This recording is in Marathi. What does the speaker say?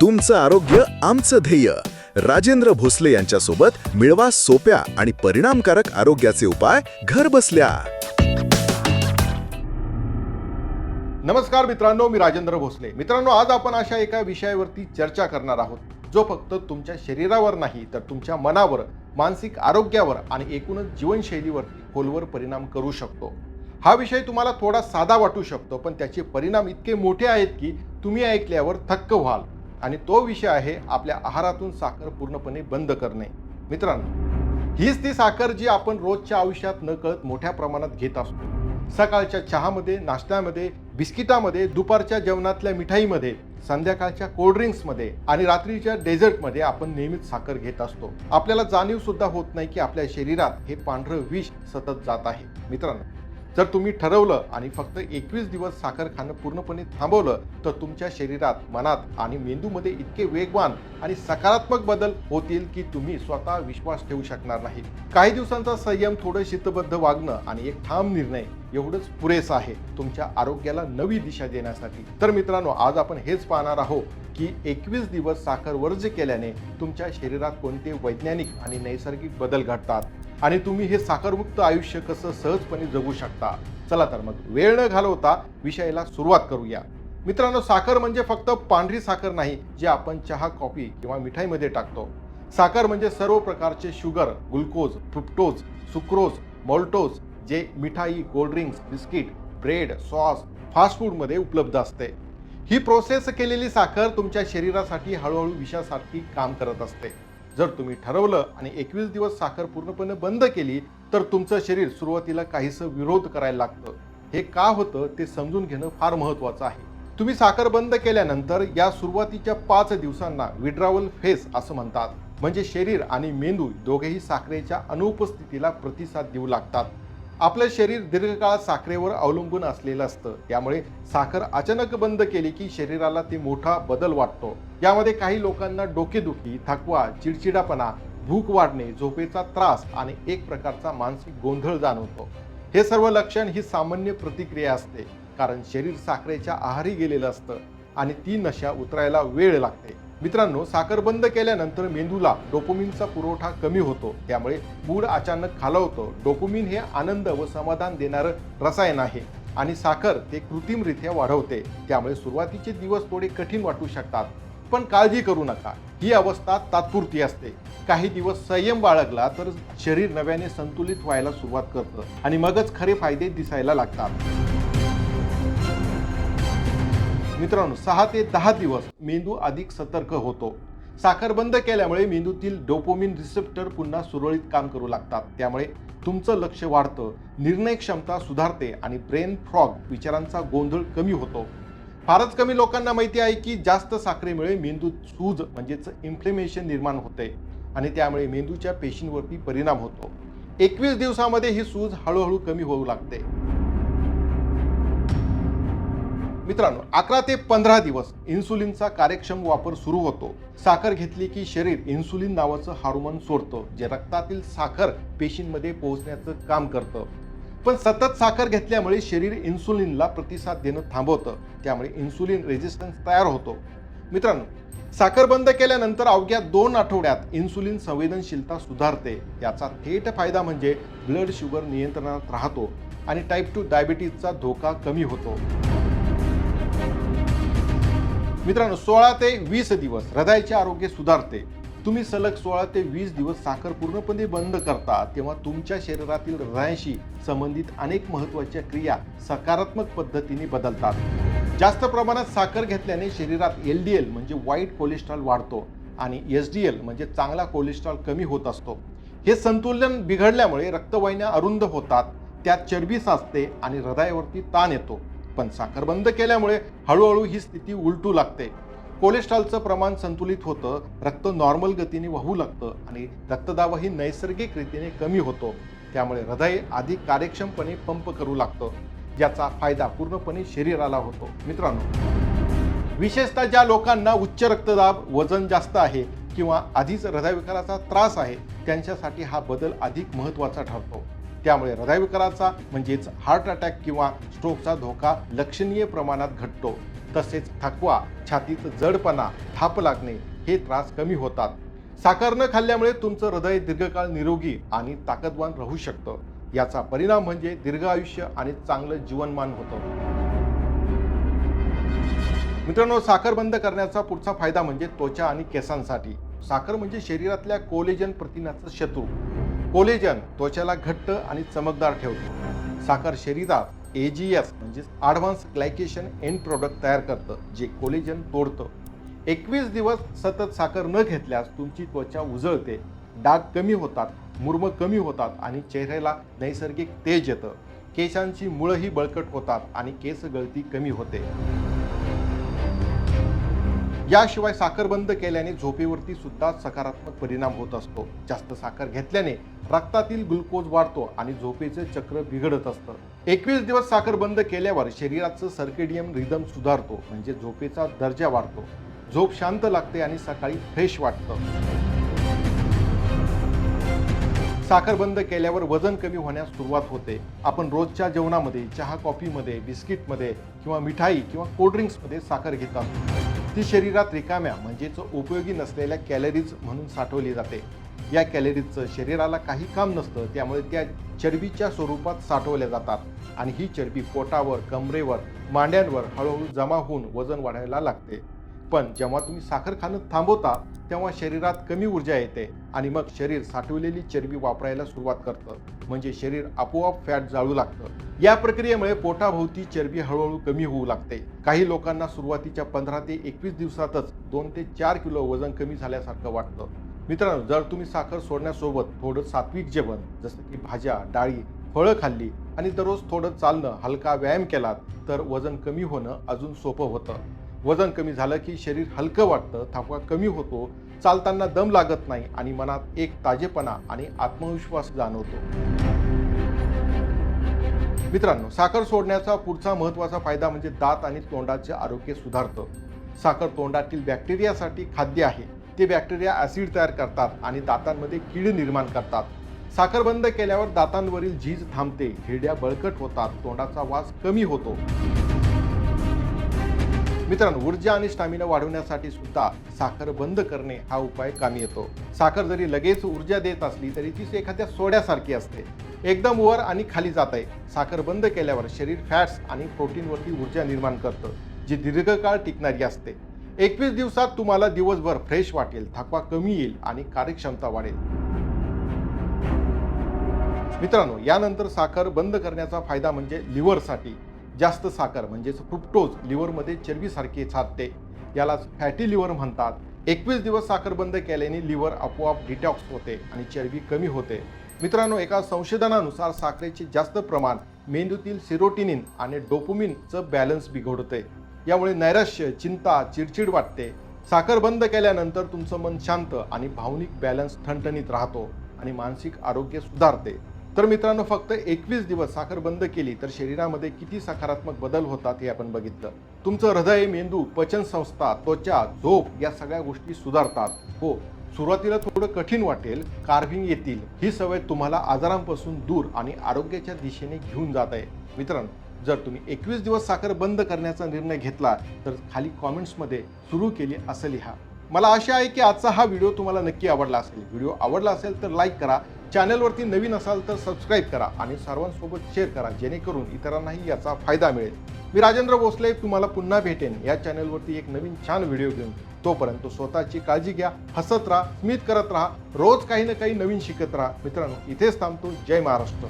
तुमचं आरोग्य आमचं ध्येय. राजेंद्र भोसले यांच्यासोबत मिळवा सोप्या आणि परिणामकारक आरोग्याचे उपाय घर बसल्या. नमस्कार मित्रांनो मी राजेंद्र भोसले. मित्रांनो आज आपण अशा एका विषयावरती चर्चा करणार आहोत जो फक्त तुमच्या शरीरावर नाही तर तुमच्या मनावर मानसिक आरोग्यावर आणि एकूणच जीवनशैलीवरती खोलवर परिणाम करू शकतो. हा विषय तुम्हाला थोडा साधा वाटू शकतो पण त्याचे परिणाम इतके मोठे आहेत की तुम्ही ऐकल्यावर थक्क व्हाल. आणि तो विषय आहे आपल्या आहारातून साखर पूर्णपणे बंद करणे. मित्रांनो हीच ती साखर जी आपण रोजच्या आयुष्यात न कळत मोठ्या प्रमाणात घेत असतो. सकाळच्या चहामध्ये नाश्त्यामध्ये बिस्किटामध्ये दुपारच्या जेवणातल्या मिठाईमध्ये संध्याकाळच्या कोल्ड्रिंक्समध्ये आणि रात्रीच्या डेझर्टमध्ये आपण नेहमीच साखर घेत असतो. आपल्याला जाणीव सुद्धा होत नाही की आपल्या शरीरात हे पांढरं विष सतत जात आहे. मित्रांनो जर तुम्ही ठरवलं आणि फक्त एकवीस दिवस साखर खाणं पूर्णपणे थांबवलं तर तुमच्या शरीरात मनात आणि मेंदूमध्ये इतके वेगवान आणि सकारात्मक बदल होतील की तुम्ही स्वतः विश्वास ठेवू शकणार नाही. काही दिवसांचा संयम थोडं शिस्तबद्ध वागणं आणि एक ठाम निर्णय एवढंच पुरेसं आहे तुमच्या आरोग्याला नवी दिशा देण्यासाठी. तर मित्रांनो आज आपण हेच पाहणार आहोत की एकवीस दिवस साखर वर्ज केल्याने तुमच्या शरीरात कोणते वैज्ञानिक आणि नैसर्गिक बदल घडतात. आणि तुम्ही हे साखरमुक्त आयुष्य कसं सहजपणे जगू शकता? चला तर मग वेळ न घालवता विषयाला सुरुवात करूया. मित्रांनो साखर म्हणजे फक्त पांढरी साखर नाही जी आपण चहा कॉफी किंवा मिठाईमध्ये टाकतो. साखर म्हणजे सर्व प्रकारचे sugar glucose fructose sucrose maltose जे मिठाई cold drinks biscuit bread sauce fast फूडमध्ये उपलब्ध असते. ही प्रोसेस केलेली साखर तुमच्या शरीरासाठी हळूहळू विषासारखी काम करत असते. जर तुम्ही ठरवलं आणि एकवीस दिवस साखर पूर्णपणे बंद केली तर तुमचं शरीर सुरुवातीला काहीसं विरोध करायला लागतं. हे का होतं ते समजून घेणं फार महत्त्वाचं आहे. तुम्ही साखर बंद केल्यानंतर या सुरुवातीच्या पाच दिवसांना विड्रावल फेस असं म्हणतात. म्हणजे शरीर आणि मेंदू दोघेही साखरेच्या अनुपस्थितीला प्रतिसाद देऊ लागतात. आपलं शरीर दीर्घकाळ साखरेवर अवलंबून असलेलं असतं. त्यामुळे साखर अचानक बंद केली की शरीराला ती मोठा बदल वाटतो. यामध्ये काही लोकांना डोकेदुखी थकवा चिडचिडापणा भूक वाढणे झोपेचा त्रास आणि एक प्रकारचा मानसिक गोंधळ जाणवतो. हे सर्व लक्षण ही सामान्य प्रतिक्रिया असते. कारण शरीर साखरेच्या आहारी गेलेलं असतं आणि ती नशा उतरायला वेळ लागते. मित्रांनो साखर बंद केल्यानंतर मेंदूला डोपोमिनचा पुरवठा कमी होतो. त्यामुळे मूड अचानक खालावतो. डोपोमिन हे आनंद व समाधान देणारं रसायन आहे आणि साखर ते कृत्रिमरित्या वाढवते. त्यामुळे सुरुवातीचे दिवस थोडे कठीण वाटू शकतात. पण काळजी करू नका. ही अवस्था तात्पुरती असते. काही दिवस संयम बाळगला तर शरीर नव्याने संतुलित व्हायला सुरुवात करतं आणि मगच खरे फायदे दिसायला लागतात. मित्रांनो सहा ते दहा दिवस मेंदू अधिक सतर्क होतो. साखर बंद केल्यामुळे मेंदूतील डोपोमिन रिसेप्टर पुन्हा सुरळीत काम करू लागतात. त्यामुळे तुमचं लक्ष वाढतं निर्णय क्षमता सुधारते आणि ब्रेन फ्रॉग विचारांचा गोंधळ कमी होतो. फारच कमी लोकांना माहिती आहे की जास्त साखरेमुळे मेंदूत सूज म्हणजेच इन्फ्लेमेशन निर्माण होते आणि त्यामुळे मेंदूच्या पेशींवरती परिणाम होतो. एकवीस दिवसामध्ये ही सूज हळूहळू कमी होऊ लागते. मित्रांनो अकरा ते पंधरा दिवस इन्सुलिनचा कार्यक्षम वापर सुरू होतो. साखर घेतली की शरीर इन्सुलिन नावाचं हार्मोन सोडतं जे रक्तातील साखर पेशींमध्ये पोहोचण्याचं काम करतं. पण सतत साखर घेतल्यामुळे शरीर इन्सुलिनला प्रतिसाद देणं थांबवतं त्यामुळे इन्सुलिन रेजिस्टन्स तयार होतो. मित्रांनो साखर बंद केल्यानंतर अवघ्या दोन आठवड्यात इन्सुलिन संवेदनशीलता सुधारते. याचा थेट फायदा म्हणजे ब्लड शुगर नियंत्रणात राहतो आणि टाईप टू डायबिटीजचा धोका कमी होतो. मित्रांनो सोळा ते वीस दिवस हृदयाचे आरोग्य सुधारते. तुम्ही सलग सोळा ते वीस दिवस साखर पूर्णपणे बंद करता तेव्हा तुमच्या शरीरातील हृदयाशी संबंधित अनेक महत्त्वाच्या क्रिया सकारात्मक पद्धतीने बदलतात. जास्त प्रमाणात साखर घेतल्याने शरीरात एल डी एल म्हणजे वाईट कोलेस्ट्रॉल वाढतो आणि एस डी एल म्हणजे चांगला कोलेस्ट्रॉल कमी होत असतो. हे संतुलन बिघडल्यामुळे रक्तवाहिन्या अरुंद होतात त्यात चरबी साचते आणि हृदयावरती ताण येतो. पण साखर बंद केल्यामुळे हळूहळू ही स्थिती उलटू लागते. कोलेस्ट्रॉलचं प्रमाण संतुलित होतं रक्त नॉर्मल गतीने वाहू लागतं आणि रक्तदाबही नैसर्गिक रीतीने कमी होतो. त्यामुळे हृदय अधिक कार्यक्षमपणे पंप करू लागतं. याचा फायदा पूर्णपणे शरीराला होतो. मित्रांनो विशेषतः ज्या लोकांना उच्च रक्तदाब वजन जास्त आहे किंवा आधीच हृदयविकाराचा त्रास आहे त्यांच्यासाठी हा बदल अधिक महत्त्वाचा ठरतो. त्यामुळे हृदयविकाराचा म्हणजेच हार्ट अटॅक किंवा स्ट्रोकचा धोका लक्षणीय प्रमाणात घटतो. तसेच थकवा छातीत जडपणा थाप लागणे हे त्रास कमी होतात. साखर न खाल्ल्यामुळे तुमचं हृदय दीर्घकाळ निरोगी आणि ताकदवान राहू शकतं. याचा परिणाम म्हणजे दीर्घ आयुष्य आणि चांगलं जीवनमान होतं. मित्रांनो साखर बंद करण्याचा पुढचा फायदा म्हणजे त्वचा आणि केसांसाठी. साखर म्हणजे शरीरातल्या कोलेजन प्रथिनाचं शत्रू. कोलेजन त्वचेला घट्ट आणि चमकदार ठेवतो. साखर शरीरात एजीएस म्हणजेच ॲडव्हान्स ग्लायकेशन एंड प्रोडक्ट तयार करतं जे कोलेजन तोडतं. एकवीस दिवस सतत साखर न घेतल्यास तुमची त्वचा उजळते डाग कमी होतात मुर्म कमी होतात आणि चेहऱ्याला नैसर्गिक तेज येतं. केसांची मुळंही बळकट होतात आणि केस गळती कमी होते. याशिवाय साखर बंद केल्याने झोपेवरती सुद्धा सकारात्मक परिणाम होत असतो. जास्त साखर घेतल्याने रक्तातील ग्लुकोज वाढतो आणि झोपेचं चक्र बिघडत असतं. एकवीस दिवस साखर बंद केल्यावर शरीराचं सर्केडियम रिदम सुधारतो म्हणजे झोपेचा दर्जा वाढतो. झोप शांत लागते आणि सकाळी फ्रेश वाटतं. साखर बंद केल्यावर वजन कमी होण्यास सुरुवात होते. आपण रोजच्या जेवणामध्ये चहा कॉफीमध्ये बिस्किटमध्ये किंवा मिठाई किंवा कोल्ड्रिंक्समध्ये साखर घेत असतो ती शरीरात रिकाम्या म्हणजेच उपयोगी नसलेल्या कॅलरीज म्हणून साठवली जाते. या कॅलरीजचं शरीराला काही काम नसतं त्यामुळे त्या चरबीच्या स्वरूपात साठवल्या जातात. आणि ही चरबी पोटावर कमरेवर मांड्यांवर हळूहळू जमा होऊन वजन वाढायला लागते. पण जेव्हा तुम्ही साखर खाणं थांबवता तेव्हा शरीरात कमी ऊर्जा येते आणि मग शरीर साठवलेली चरबी वापरायला सुरुवात करतं. म्हणजे शरीर आपोआप फॅट जाळू लागतं. या प्रक्रियेमुळे पोटाभोवती चरबी हळूहळू कमी होऊ लागते. काही लोकांना सुरुवातीच्या पंधरा ते एकवीस दिवसातच दोन ते चार किलो वजन कमी झाल्यासारखं वाटतं. मित्रांनो जर तुम्ही साखर सोडण्यासोबत थोडं सात्विक जेवण जसं की भाज्या डाळी फळं खाल्ली आणि दररोज थोडं चालणं हलका व्यायाम केलात तर वजन कमी होणं अजून सोपं होतं. वजन कमी झालं की शरीर हलकं वाटतं थकवा कमी होतो चालताना दम लागत नाही आणि मनात एक ताजेपणा आणि आत्मविश्वास जाणवतो. मित्रांनो साखर सोडण्याचा पुढचा महत्त्वाचा फायदा म्हणजे दात आणि तोंडाचे आरोग्य सुधारतं. साखर तोंडातील बॅक्टेरियासाठी खाद्य आहे. ते बॅक्टेरिया ॲसिड तयार करतात आणि दातांमध्ये कीड निर्माण करतात. साखर बंद केल्यावर दातांवरील झीज थांबते हिरड्या बळकट होतात तोंडाचा वास कमी होतो. मित्रांनो ऊर्जा आणि स्टॅमिना वाढवण्यासाठी सुद्धा साखर बंद करणे हा उपाय कामी येतो. साखर जरी लगेच ऊर्जा देत असली तरी ती एखाद्या सोड्यासारखी असते. एकदम वर आणि खाली जात आहे. साखर बंद केल्यावर शरीर फॅट्स आणि प्रोटीनवरती ऊर्जा निर्माण करतं जी दीर्घकाळ टिकणारी असते. एकवीस दिवसात तुम्हाला दिवसभर फ्रेश वाटेल थकवा कमी येईल आणि कार्यक्षमता वाढेल. मित्रांनो यानंतर साखर बंद करण्याचा फायदा म्हणजे लिव्हरसाठी जास्त साखर म्हणजेच फ्रुक्टोज लिव्हरमध्ये चरबीसारखी साधते. यालाच फॅटी लिव्हर म्हणतात. एकवीस दिवस साखर बंद केल्याने लिव्हर आपोआप डिटॉक्स होते आणि चरबी कमी होते. मित्रांनो एका संशोधनानुसार साखरेचे जास्त प्रमाण मेंदूतील सिरोटिनिन आणि डोपोमिनचं बॅलन्स बिघडते. यामुळे नैराश्य चिंता चिडचिड वाटते. साखर बंद केल्यानंतर तुमचं मन शांत आणि भावनिक बॅलन्स ठणठणीत राहतो आणि मानसिक आरोग्य सुधारते. तर मित्रांनो फक्त एकवीस दिवस साखर बंद केली तर शरीरामध्ये किती सकारात्मक बदल होतात हे आपण बघितलं. तुमचं हृदय मेंदू पचन संस्था त्वचा झोप या सगळ्या गोष्टी सुधारतात. हो सुरुवातीला थोडं कठीण वाटेल कार्विंग येतील. ही सवय तुम्हाला आजारांपासून दूर आणि आरोग्याच्या दिशेने घेऊन जात आहे. मित्रांनो जर तुम्ही एकवीस दिवस साखर बंद करण्याचा निर्णय घेतला तर खाली कॉमेंट्समध्ये सुरू केली असं लिहा. मला आशा आहे की आजचा हा व्हिडिओ तुम्हाला नक्की आवडला असेल. व्हिडिओ आवडला असेल तर लाईक करा चॅनलवरती नवीन असाल तर सबस्क्राईब करा आणि सर्वांसोबत शेअर करा जेणेकरून इतरांनाही याचा फायदा मिळेल. मी राजेंद्र भोसले तुम्हाला पुन्हा भेटेन या चॅनलवरती एक नवीन छान व्हिडिओ घेऊन. तोपर्यंत स्वतःची काळजी घ्या हसत राहा स्मित करत राहा रोज काही ना काही नवीन शिकत राहा. मित्रांनो इथेच थांबतो. जय महाराष्ट्र.